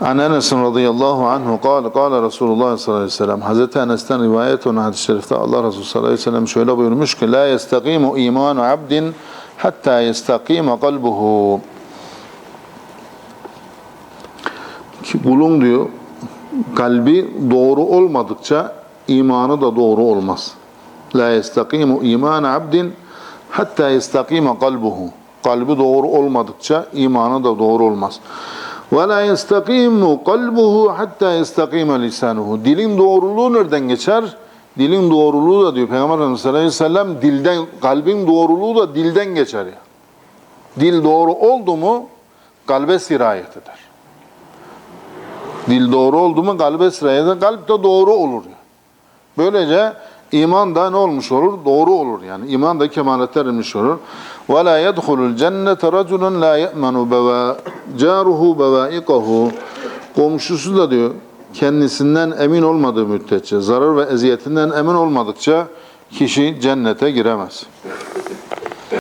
An Enes radıyallahu anhu kâle kâle Resulullah sallallahu aleyhi ve sellem Hazreti Enes'ten rivayet olan hadis-i şerifte Allah Resulü sallallahu aleyhi ve sellem şöyle buyurmuş ki La yestakimu imanu abdin hatta yestakima kalbuhu ki kulun diyor kalbi doğru olmadıkça imanı da doğru olmaz. La yestakimu iman abdin hatta yestakima kalbuhu. Kalbi doğru olmadıkça imanı da doğru olmaz. Ve la yestakimu kalbuhu hatta yestakima lisanuhu. Dilin doğruluğu nereden geçer? Dilin doğruluğu da diyor Peygamber Efendimiz sallallahu aleyhi ve sellem dilden, kalbin doğruluğu da dilden geçer ya. Dil doğru oldu mu kalbe sirayet eder. Dil doğru oldu mu kalbe sirayet eder. Kalp de doğru olur. Böylece iman da ne olmuş olur? Doğru olur yani. İman da kemaletler ermiş olur. Yedhulul cennete raculun la ye'menu beva caruhu bevaikahu. Komşusu da diyor kendisinden emin olmadığı müddetçe, zarar ve eziyetinden emin olmadıkça kişi cennete giremez.